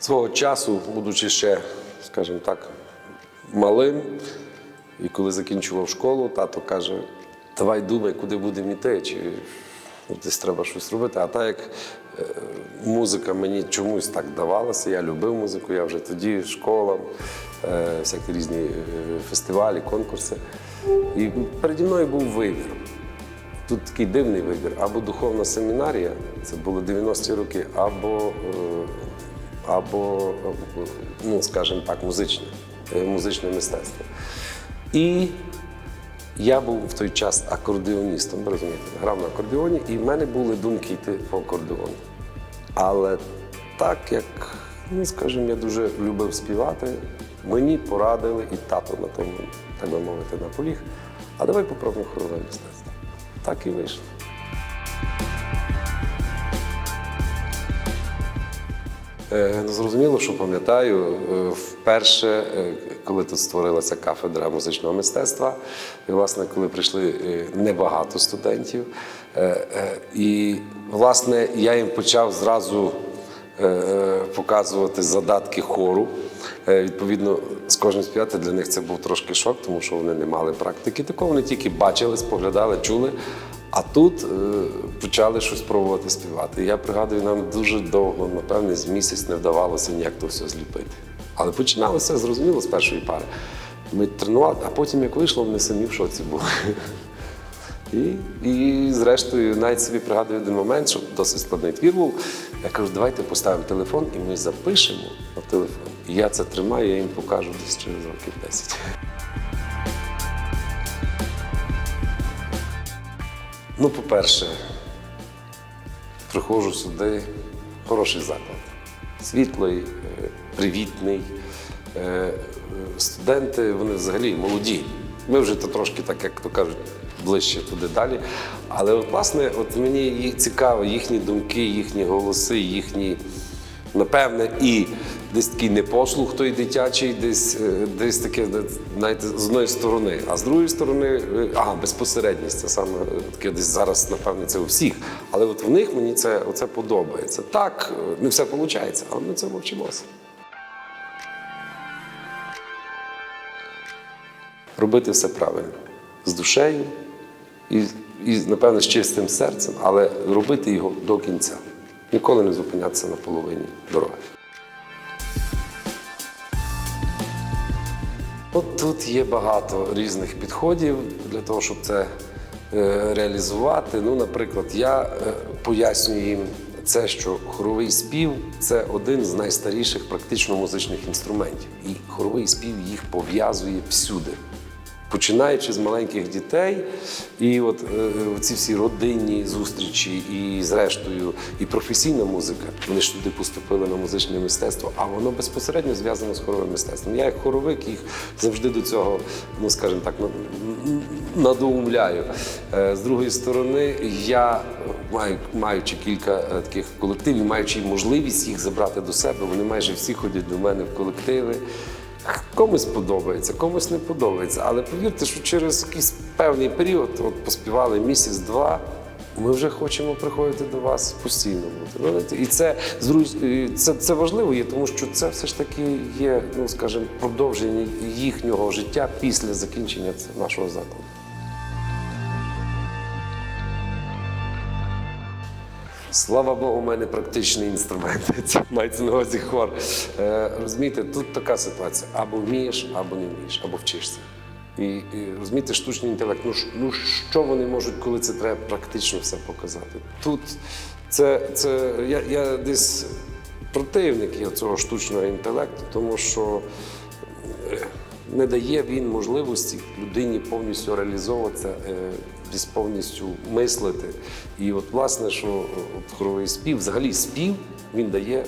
Свого часу, будучи ще, скажімо так, малим, і коли закінчував школу, тато каже: давай думай, куди будемо йти, чи десь треба щось робити. А так як е, музика мені чомусь так давалася, я любив музику, я вже тоді школа, е, всякі різні е, фестивалі, конкурси. І переді мною був вибір. Тут такий дивний вибір. Або духовна семінарія, це було 90-ті роки, або, або ну, скажімо так, музичне, е, музичне мистецтво. І я був в той час акордеоністом, розумієте, грав на акордеоні, і в мене були думки йти по акордеону. Але так як, ну скажімо, я дуже любив співати, мені порадили, і тато на тому, так би мовити, наполіг. А давай попробуємо хорове мистецтво. Так і вийшло. Зрозуміло, що пам'ятаю, е, вперше, е, коли тут створилася кафедра музичного мистецтва, і, власне, коли прийшли е, небагато студентів, е, е, і, власне, я їм почав зразу е, е, показувати задатки хору. Е, Відповідно, з кожним співати для них це був трошки шок, тому що вони не мали практики. Такого вони тільки бачили, споглядали, чули. А тут е, почали щось пробувати співати. Я пригадую, нам дуже довго, напевне, з місяць не вдавалося ніяк то все зліпити. Але починалося, зрозуміло, з першої пари. Ми тренували, а потім, як вийшло, вони самі в шоці були. І, і зрештою, навіть собі пригадую один момент, що досить складний твір був. Я кажу, давайте поставимо телефон і ми запишемо на телефон. І я це тримаю, я їм покажу десь через років 10. Ну, по-перше, приходжу сюди, хороший заклад. Світлий, е, привітний. Е, е, Студенти, вони взагалі молоді. Ми вже то трошки, так як то кажуть, ближче туди далі. Але от, власне, от мені цікаво, їхні думки, їхні голоси, їхні, напевне, і десь такий непослух той дитячий, десь, е, десь таке, де, знаєте, з одної сторони, а з другої сторони, е, а, безпосередність, це саме е, таке десь зараз, напевне, це у всіх. Але от в них мені це, оце подобається. Так, е, не все виходить, але ми цьому вчимося. робити все правильно з душею і, і, напевно, з чистим серцем, але робити його до кінця. Ніколи не зупинятися на половині дороги. От тут є багато різних підходів для того, щоб це е, реалізувати. Ну, наприклад, я е, пояснюю їм це, що хоровий спів це один з найстаріших практично музичних інструментів. І хоровий спів їх пов'язує всюди. Починаючи з маленьких дітей, і от е, ці всі родинні зустрічі, і зрештою, і професійна музика. Вони ж туди поступили на музичне мистецтво, а воно безпосередньо зв'язано з хоровим мистецтвом. Я як хоровик їх завжди до цього, ну скажімо так, на- надоумляю. Е, З другої сторони, я маю, маючи кілька е, таких колективів, маючи можливість їх забрати до себе, вони майже всі ходять до мене в колективи. Комусь подобається, комусь не подобається. Але повірте, що через якийсь певний період, от поспівали місяць-два, ми вже хочемо приходити до вас постійно бути. Ну, І це, це, це важливо є, тому що це все ж таки є, ну скажімо, продовження їхнього життя після закінчення нашого закладу. Слава Богу, у мене практичний інструмент. Це мається на увазі хор. Е, розумієте, тут така ситуація: або вмієш, або не вмієш, або вчишся. І, і розумієте, штучний інтелект. Ну, ну що вони можуть, коли це треба практично все показати? Тут це, це я, я десь противник цього штучного інтелекту, тому що е, не дає він можливості людині повністю реалізовуватися, е, десь повністю мислити. І от власне, що е, от хоровий спів, взагалі спів, він дає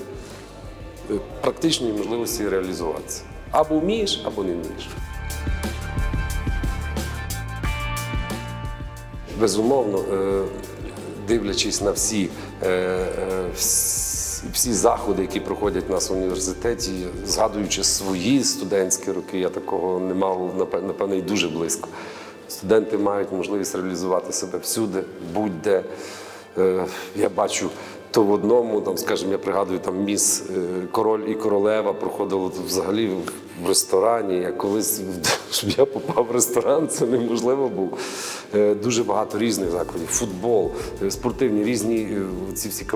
е, практичної можливості реалізуватися. Або вмієш, або не вмієш. Безумовно, дивлячись на всі, всі, заходи, які проходять у нас в університеті, згадуючи свої студентські роки, я такого не мав, напе- напевно, і дуже близько. Студенти мають можливість реалізувати себе всюди, будь-де. Е, Я бачу то в одному, там, скажімо, я пригадую, там міс е, король і королева проходило взагалі в- ресторані. Я колись щоб я попав в ресторан, це неможливо було. Е, Дуже багато різних закладів. Футбол, е, спортивні, різні е, ці всі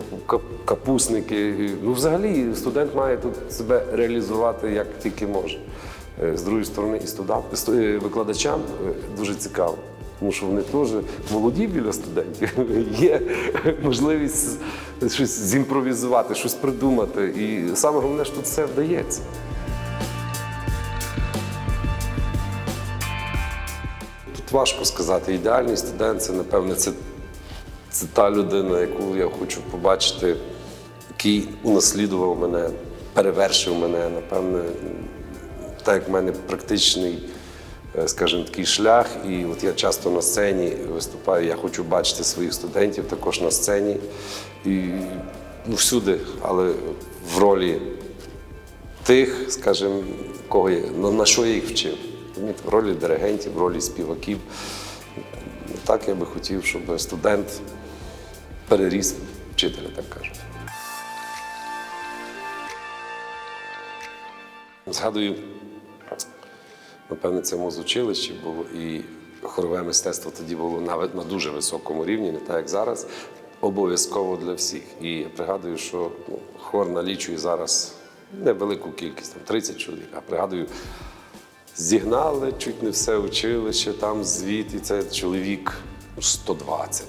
капусники. Ну, взагалі, студент має тут себе реалізувати як тільки може. З другої сторони, і студент, викладачам дуже цікаво. Тому що вони теж молоді біля студентів. Є можливість щось зімпровізувати, щось придумати. І саме головне, що тут все вдається. Важко сказати. Ідеальний студент це, напевне, це, це та людина, яку я хочу побачити, який унаслідував мене, перевершив мене, напевне, так як в мене практичний, е, скажімо, такий шлях. І от я часто на сцені виступаю, я хочу бачити своїх студентів також на сцені. І ну, всюди, але в ролі тих, скажімо, кого я, на, на що я їх вчив. В ролі диригентів, в ролі співаків. Так я би хотів, щоб студент переріс вчителя, так кажуть. Згадую, напевне, це музучилище було, і хорове мистецтво тоді було навіть на дуже високому рівні, не так як зараз. Обов'язково для всіх. І я пригадую, що ну, хор налічує зараз невелику кількість, там 30 чоловік. А пригадую, зігнали чуть не все училище, там звіт, і це чоловік ну, 120.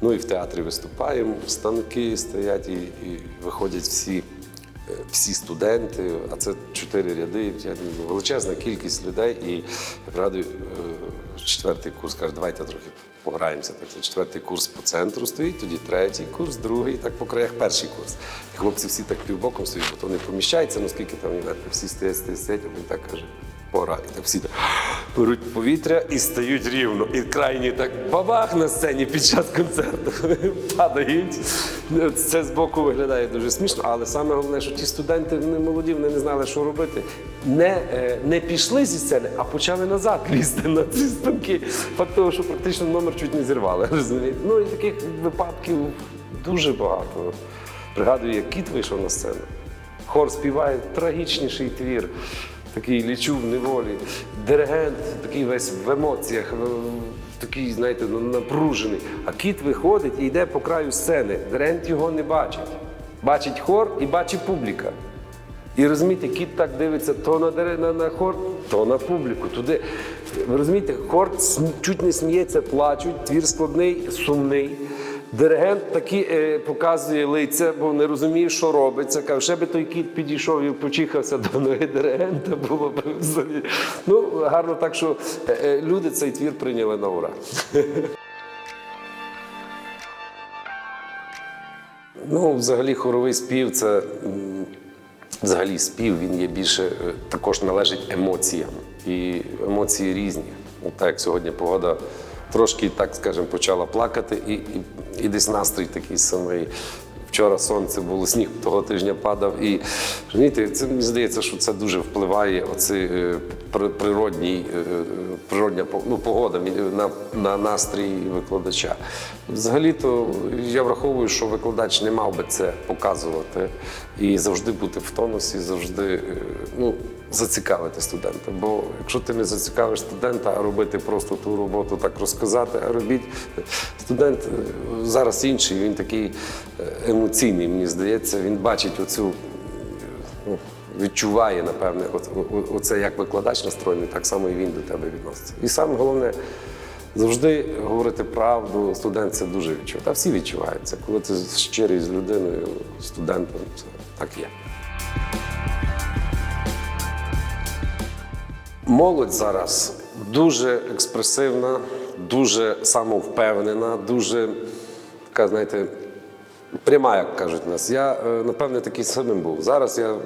Ну і в театрі виступаємо, станки стоять і, і виходять всі, е, всі студенти, а це чотири ряди, ну, величезна кількість людей. І я пригадую, е, четвертий курс каже, давайте трохи пограємося. Так, четвертий курс по центру стоїть, тоді третій курс, другий, так по краях перший курс. І хлопці всі так півбоком стоять, бо то не поміщається, ну скільки там метрів, всі стоять, стоять, стоять, він так каже. Пора. І всі беруть повітря і стають рівно. І крайні так бабах на сцені під час концерту падають. Це збоку виглядає дуже смішно, але саме головне, що ті студенти вони молоді, вони не знали, що робити. Не, е, не пішли зі сцени, а почали назад лізти на ці станки. Факт того, що практично номер чуть не зірвали. розумієте? Ну і таких випадків дуже багато. Пригадую, як кіт вийшов на сцену. Хор співає трагічніший твір, такий лічу в неволі. Диригент такий весь в емоціях, такий, знаєте, напружений. А кіт виходить і йде по краю сцени. Диригент його не бачить. Бачить хор і бачить публіка. І розумієте, кіт так дивиться то на, дири- на, на хор, то на публіку. Туди. Ви розумієте, хор чуть не сміється, плачуть, твір складний, сумний. Диригент такі е, показує лиця, бо не розуміє, що робиться. Каже, ще би той кіт підійшов і почихався до ноги диригента, було б взагалі. Ну, гарно так, що е, е, люди цей твір прийняли на ура. Ну, взагалі, хоровий спів це взагалі спів, він є більше е, також належить емоціям. І емоції різні. От так як сьогодні погода трошки, так скажемо, почала плакати, і, і, і десь настрій такий самий. Вчора сонце було, сніг того тижня падав. І розумієте, це мені здається, що це дуже впливає оцей е, природній, е, е, природня ну, погода на, на настрій викладача. Взагалі-то я враховую, що викладач не мав би це показувати і завжди бути в тонусі, завжди е, ну, зацікавити студента. Бо якщо ти не зацікавиш студента, а робити просто ту роботу, так розказати, а робіть студент зараз інший, він такий емоційний, мені здається, він бачить оцю ну, відчуває, напевне, оце як викладач настроєний, так само і він до тебе відноситься. І саме головне завжди говорити правду. Студент це дуже відчуває. Та всі відчувають це. Коли ти щирий з людиною, студентом, це так є. Молодь зараз дуже експресивна, дуже самовпевнена, дуже така, знаєте, пряма, як кажуть нас. Я, е, напевне, такий самим був. Зараз я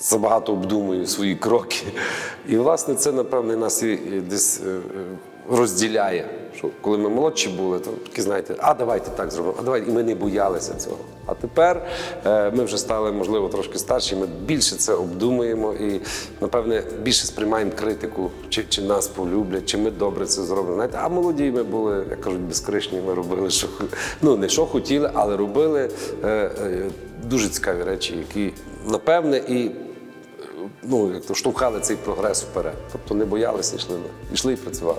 забагато обдумую свої кроки. І, власне, це, напевне, нас і десь е, е, розділяє. Що коли ми молодші були, то такі знаєте, а давайте так зробимо, а давайте. І ми не боялися цього. А тепер е, ми вже стали, можливо, трошки старші. Ми більше це обдумуємо і, напевне, більше сприймаємо критику, чи, чи нас полюблять, чи ми добре це зробимо. Знаєте, а молоді ми були, як кажуть, безкришні. Ми робили, що ну не що хотіли, але робили е, е, дуже цікаві речі, які напевне і ну, як то штовхали цей прогрес вперед. Тобто не боялися, йшли, йшли і працювали.